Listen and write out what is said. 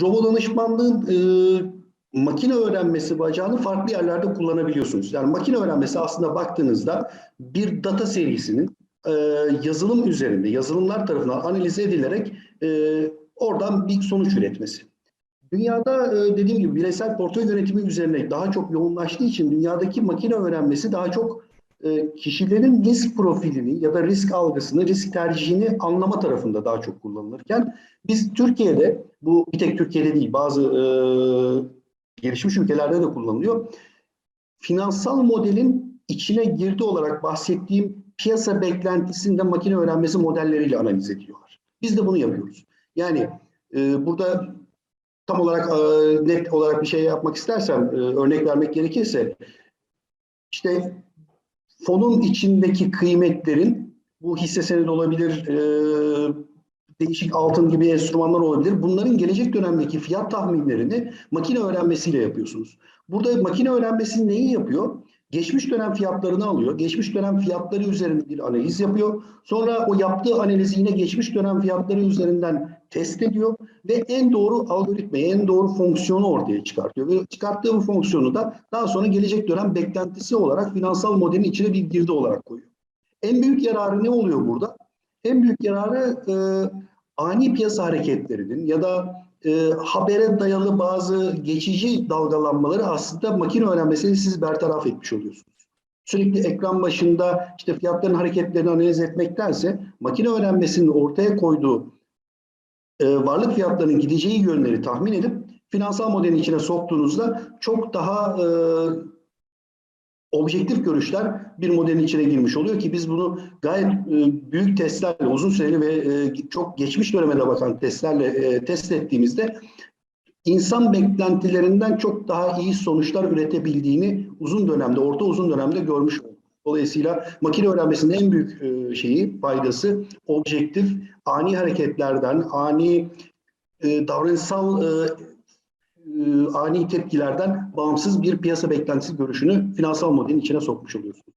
robot danışmanlığın e, makine öğrenmesi bacağını farklı yerlerde kullanabiliyorsunuz. Yani makine öğrenmesi aslında baktığınızda bir data serisinin e, yazılım üzerinde, yazılımlar tarafından analiz edilerek e, oradan bir sonuç üretmesi. Dünyada e, dediğim gibi bireysel portföy yönetimi üzerine daha çok yoğunlaştığı için dünyadaki makine öğrenmesi daha çok e, kişilerin risk profilini ya da risk algısını, risk tercihini anlama tarafında daha çok kullanılırken biz Türkiye'de bu bir tek Türkiye'de değil bazı e, gelişmiş ülkelerde de kullanılıyor. Finansal modelin içine girdi olarak bahsettiğim piyasa beklentisinde makine öğrenmesi modelleriyle analiz ediyorlar. Biz de bunu yapıyoruz. Yani e, burada tam olarak e, net olarak bir şey yapmak istersem e, örnek vermek gerekirse işte fonun içindeki kıymetlerin bu hisse senedi olabilir, e, değişik altın gibi enstrümanlar olabilir. Bunların gelecek dönemdeki fiyat tahminlerini makine öğrenmesiyle yapıyorsunuz. Burada makine öğrenmesi neyi yapıyor? Geçmiş dönem fiyatlarını alıyor. Geçmiş dönem fiyatları üzerinde bir analiz yapıyor. Sonra o yaptığı analizi yine geçmiş dönem fiyatları üzerinden test ediyor ve en doğru algoritmayı, en doğru fonksiyonu ortaya çıkartıyor. Ve çıkarttığı bu fonksiyonu da daha sonra gelecek dönem beklentisi olarak finansal modelin içine bir girdi olarak koyuyor. En büyük yararı ne oluyor burada? En büyük yararı e, ani piyasa hareketlerinin ya da e, habere dayalı bazı geçici dalgalanmaları aslında makine öğrenmesini siz bertaraf etmiş oluyorsunuz. Sürekli ekran başında işte fiyatların hareketlerini analiz etmektense makine öğrenmesinin ortaya koyduğu e, varlık fiyatlarının gideceği yönleri tahmin edip finansal modelin içine soktuğunuzda çok daha e, objektif görüşler bir modelin içine girmiş oluyor ki biz bunu gayet e, büyük testlerle, uzun süreli ve e, çok geçmiş döneme de bakan testlerle e, test ettiğimizde insan beklentilerinden çok daha iyi sonuçlar üretebildiğini uzun dönemde, orta uzun dönemde görmüş olduk. Dolayısıyla makine öğrenmesinin en büyük e, şeyi, faydası objektif, ani hareketlerden, ani e, davranışsal e, ani tepkilerden bağımsız bir piyasa beklentisi görüşünü finansal modelin içine sokmuş oluyorsunuz.